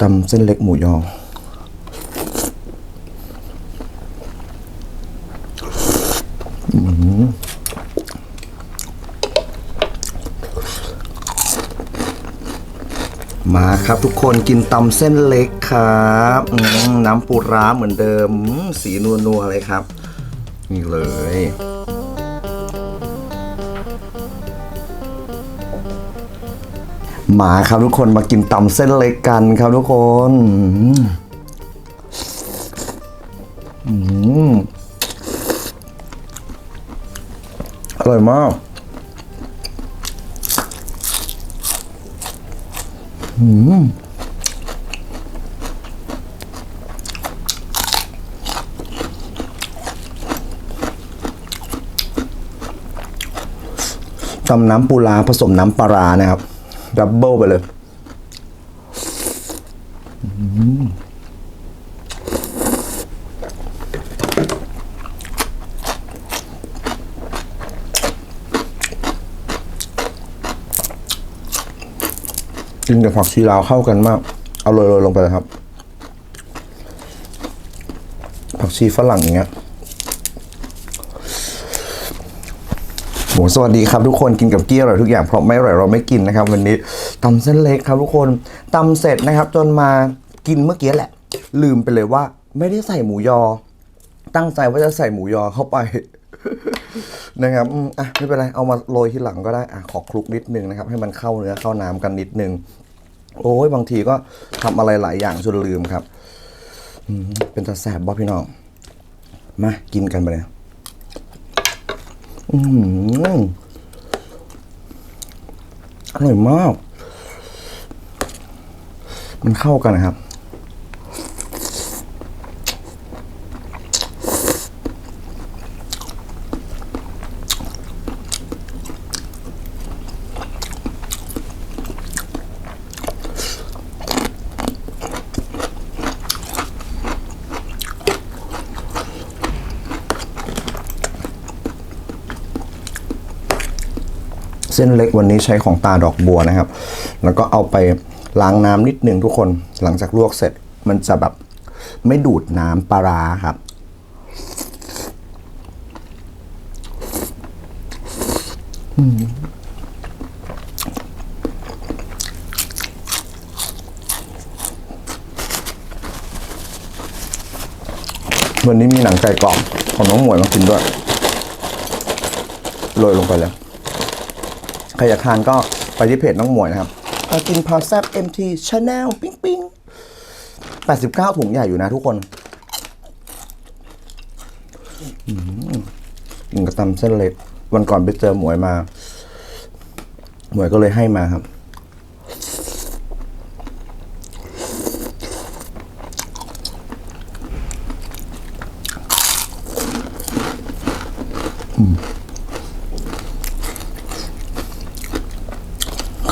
ตำเส้นเล็กหมูยอมาครับทุกคนกินตำเส้นเล็กครับน้ำปูร้าเหมือนเดิมอืมสีนัวๆเลยครับ นี่เลย มาครับทุกคนมากินตำเส้นเล็กกันครับทุกคนอืมอืมอร่อยมากตำน้ำปูร้าผสมน้ำปลานะครับ ดับเบิลไปเลยกินกับผักชีลาวเข้ากันมาก เอาโรยๆลงไปเลยครับ ผักชีฝรั่งอย่างเงี้ย โหสวัสดีครับทุกคนกินกับเกี๊ยวอร่อยทุกอย่างเพราะไม่อร่อยเราไม่กินนะครับ วันนี้ตำเส้นเล็กครับทุกคนตำเสร็จนะครับ จนมากินเมื่อกี้แหละ ลืมไปเลยว่า ไม่ได้ใส่หมูยอ ตั้งใจว่าจะใส่หมูยอเข้าไป นะครับอะไม่เป็นไรเอามาโรยทีหลังก็ได้อะขอคลุกนิดนึงนะครับ ให้มันเข้าเนื้อเข้าน้ำกันนิดนึง โอ้ยบางทีก็ทำอะไรหลายอย่างจนลืมครับเป็นตาแสบบ่พี่น้องมากินกันไปเลย อืมอร่อยมาก มันเข้ากันนะครับ เส้นเล็กวันนี้ใช้ของตาดอกบัวนะครับ แล้วก็เอาไปล้างน้ำนิดนึงทุกคน หลังจากลวกเสร็จมันจะแบบไม่ดูดน้ำปลาร้าครับวันนี้มีหนังไก่กรอบของน้องหมวยมากินด้วย โรยลงไปเลย ใครอยากทานก็ไปที่เพจน้องหมวยนะครับเอากินพาแซบ MT Channel ปิ๊งปิ๊ง89ถุงใหญ่อยู่นะทุกคนอืมกินกับตำเส้นเล็ก วันก่อนไปเจอหมวยมา หมวยก็เลยให้มาครับ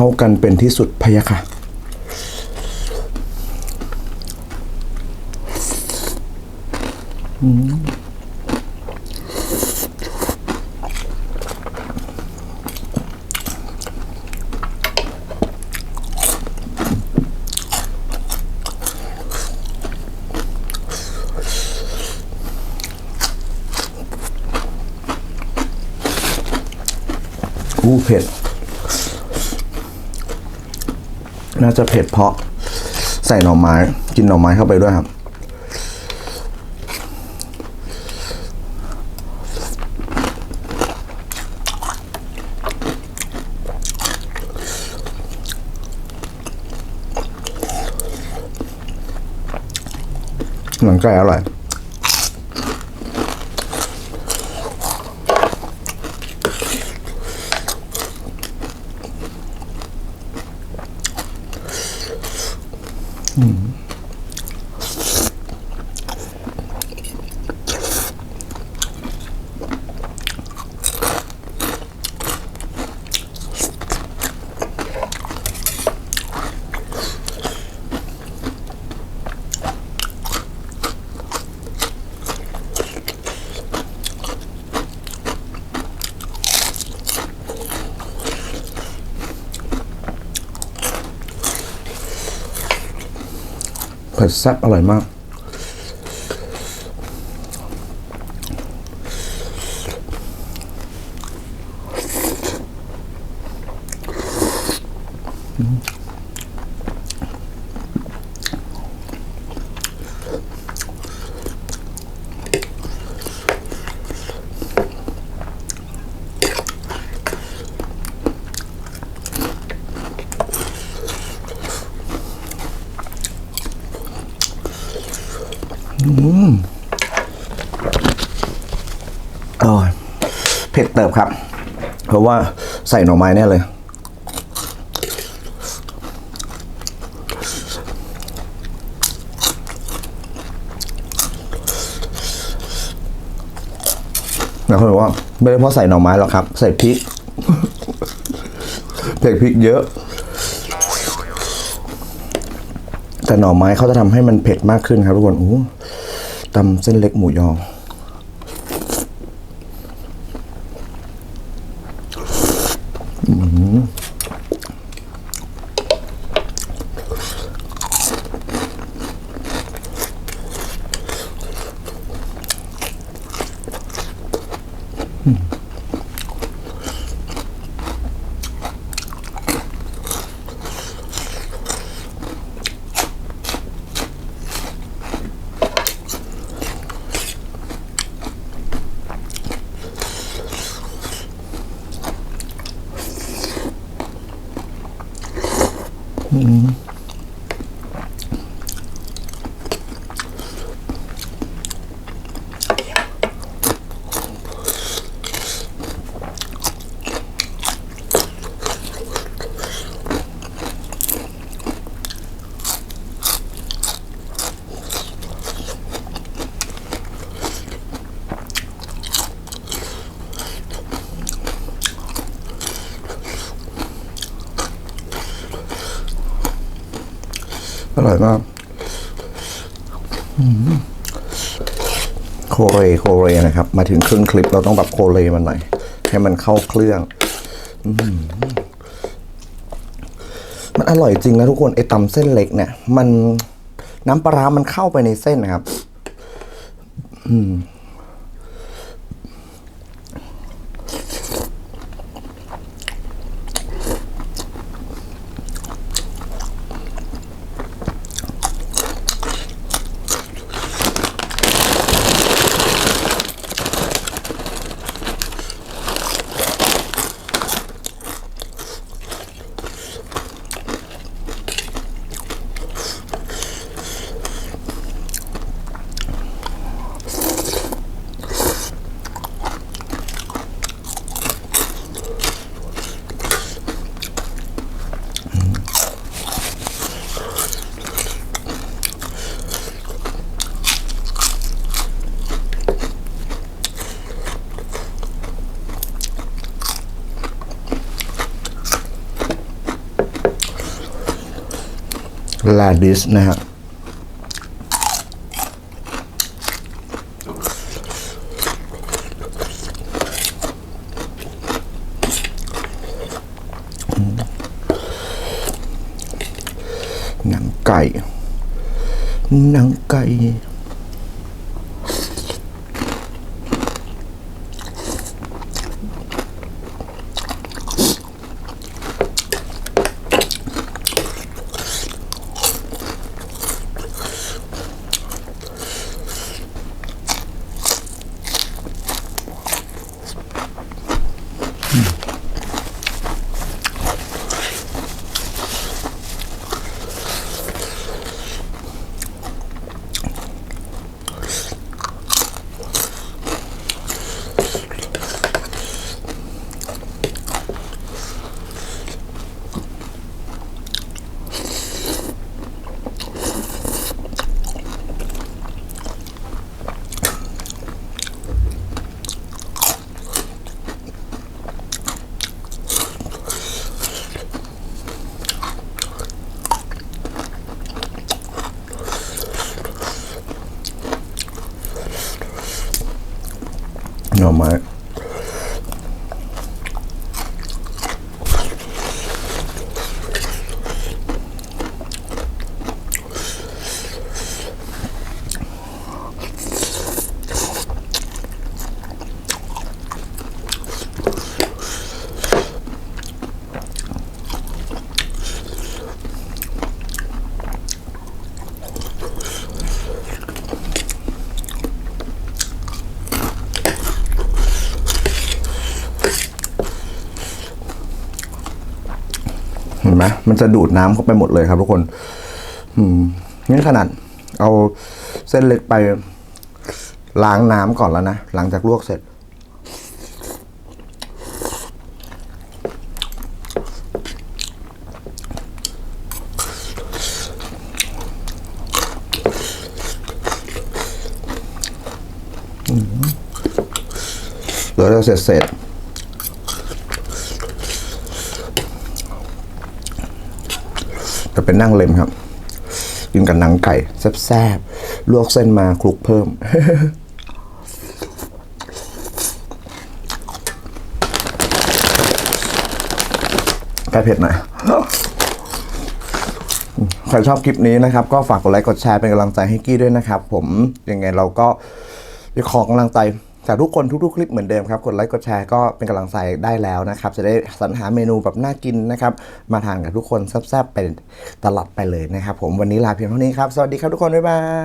เข้ากันเป็นที่สุดพะยะค่ะอู้เผ็ด น่าจะเผ็ดเพราะใส่หน่อไม้ กินหน่อไม้เข้าไปด้วยครับ หนังไก่อร่อย เผ็ดแซ่บอร่อยมาก อ ร่อยเผ็ดเติบครับ เพราะว่าใส่หน่อไม้แน่เลยแล้วเขาบอกว่า ไม่ได้เพราะใส่หน่อไม้หรอกครับ ใส่พริก เผ็ดพริกเยอะ แต่หน่อไม้เขาจะทำให้มันเผ็ดมากขึ้นครับทุกคนอู้ ตำเส้นเล็กหมูยออ อร่อยมากโคเรโคเรนะครับ มาถึงครึ่งคลิปเราต้องแบบโคเรมันหน่อย ให้มันเข้าเครื่องอมันอร่อยจริงนะทุกคนไอ้ตำเส้นเล็กเนี่ย มันน้ำปลาร้ามันเข้าไปในเส้นนะครับ ลาดิสนะฮะหนังไก่หนังไก่ หน่อไมันจะดูดน้ำเข้าไปหมดเลยครับทุกคน อืมนี่ขนาด เอาเส้นเล็กไปล้างน้ำก่อนแล้วนะ หลังจากลวกเสร็จเดี๋ยวเราเสร็จเสร็จจะ เป็นนั่งเล็มครับกินกับหนังไก่แซ่บๆลวกเส้นมาคลุกเพิ่มแก้เผ็ดหน่อยใครชอบคลิปนี้นะครับ ก็ฝากกดไลค์กดแชร์เป็นกำลังใจให้กี้ด้วยนะครับ ผมยังไงเราก็ขอกำลังใจ จากทุกคนทุกๆ คลิปเหมือนเดิมครับกดไลค์กดแชร์ก็เป็นกำลังใจได้แล้วนะครับ จะได้สรรหาเมนูแบบน่ากินนะครับ มาทานกับทุกคนแซ่บๆเป็นตลอดไปเลยนะครับ ผมวันนี้ลาเพียงเท่านี้ครับ สวัสดีครับทุกคน บ๊ายบาย